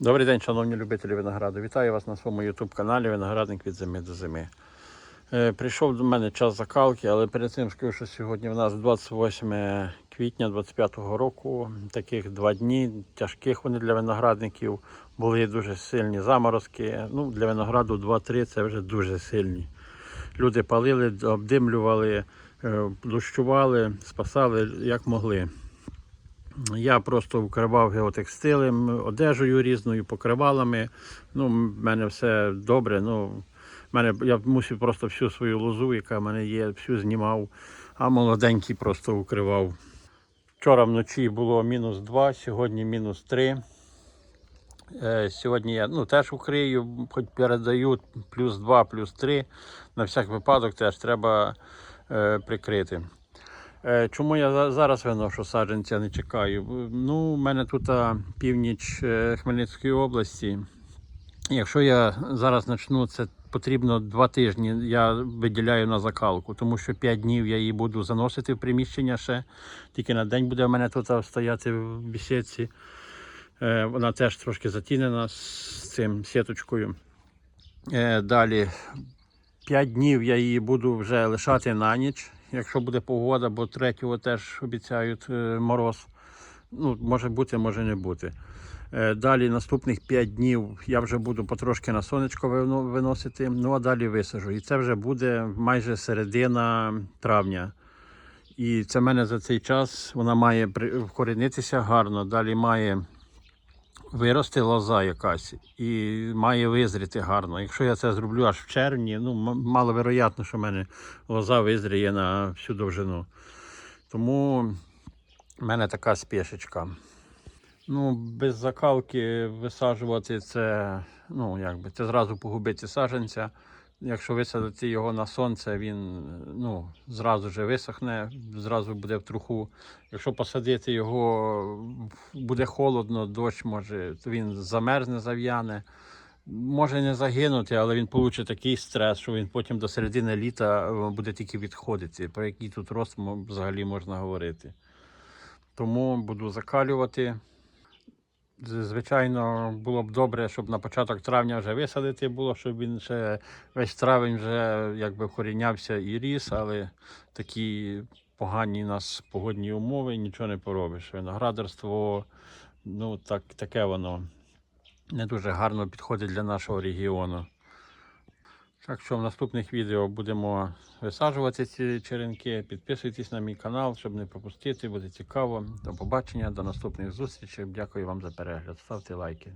Добрий день, шановні любителі винограду. Вітаю вас на своєму YouTube каналі Виноградник від зими до зими. Е, прийшов до мене час закалки, але перед цим скажу, що сьогодні в нас 28 квітня 25-го року. Таких два дні тяжких вони для виноградників. Були дуже сильні заморозки. Ну, для винограду 2-3 це вже дуже сильні. Люди палили, обдимлювали, е, дощували, спасали як могли. Я просто вкривав геотекстилем, одежею різною, покривалами. Ну, в мене все добре. Ну, мене, я мусив просто всю свою лозу, яка в мене є, всю знімав, а молоденький просто укривав. Вчора вночі було мінус 2, сьогодні мінус 3. Е, Сьогодні я ну, теж укрию, хоч передають плюс 2, плюс 3. На всяк випадок теж треба е, прикрити. Е, Чому я зараз виношу саджанці, а не чекаю? Ну, у мене тут північ е, Хмельницької області. Якщо я зараз почну, це потрібно два тижні. Я виділяю на закалку, тому що 5 днів я її буду заносити в приміщення ще. Тільки на день буде в мене тут стояти в бісідці. Е, Вона теж трошки затінена з цим сіточкою. Далі 5 днів я її буду вже лишати на ніч, якщо буде погода, бо третього теж обіцяють е, мороз. Ну, може бути, може не бути. Е, Далі наступних 5 днів я вже буду потрошки на сонечко виносити, ну а далі висажу. І це вже буде майже середина травня. І це в мене за цей час вона має вкорінитися гарно, далі має вирости лоза якась і має визріти гарно. Якщо я це зроблю аж в червні, ну маловероятно, що в мене лоза визріє на всю довжину. Тому в мене така спешечка. Ну, без закалки висаджувати це, ну, якби, це зразу погубити саджанця. Якщо висадити його на сонце, він ну, зразу же висохне, зразу буде в труху. Якщо посадити його, буде холодно, дощ може, то він замерзне, зав'яне. Може не загинути, але він получить такий стрес, що він потім до середини літа е, буде тільки відходити. Про який тут рост взагалі можна говорити. Тому буду закалювати. Звичайно, було б добре, щоб на початок травня вже висадити було, щоб він ще весь травень вже якби корінявся і ріс, але такі погані у нас погодні умови, нічого не поробиш. Виноградарство, ну так, таке воно не дуже гарно підходить для нашого регіону. Так що в наступних відео будемо висаджувати ці черенки. Підписуйтесь на мій канал, щоб не пропустити, буде цікаво. До побачення, до наступних зустрічей. Дякую вам за перегляд. Ставте лайки.